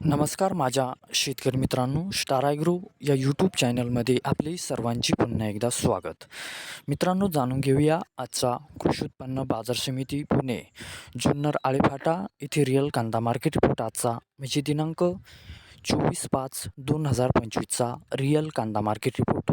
नमस्कार माझ्या शेतकरी मित्रांनो स्टार आयग्रो या यूट्यूब चॅनलमध्ये आपले सर्वांची पुन्हा एकदा स्वागत. मित्रांनो जाणून घेऊया आजचा कृषी उत्पन्न बाजार समिती पुणे जुन्नर आळेफाटा येथे रिअल कांदा मार्केट रिपोर्ट आजचा म्हणजे दिनांक चोवीस पाच दोन हजार पंचवीसचा रिअल कांदा मार्केट रिपोर्ट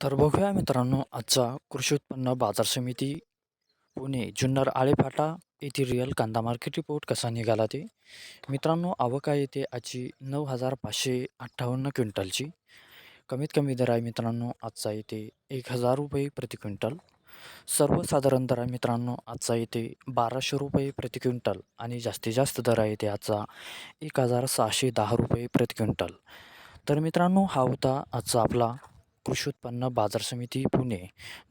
तर बघूया मित्रांनो आजचा कृषी उत्पन्न बाजार समिती पुणे जुन्नर आळेफाटा येथील रिअल कांदा मार्केट रिपोर्ट कसा निघाला ते. मित्रांनो आवक आहे येते आजची नऊ हजार पाचशे अठ्ठावन्न क्विंटलची. कमीत कमी दर आहे मित्रांनो आजचा येते एक हजार रुपये प्रति क्विंटल. सर्वसाधारण दर आहे मित्रांनो आजचा येते बाराशे रुपये प्रति क्विंटल आणि जास्तीत जास्त दर आहे येते आजचा एक हजार सहाशे दहा रुपये प्रति क्विंटल. तर मित्रांनो हा होता आजचा आपला कृषी उत्पन्न बाजार समिती पुणे.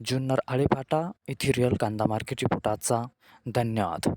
जुन्नर आळेफाटा इथिरियल कांदा मार्केट रिपोर्टाचा धन्यवाद.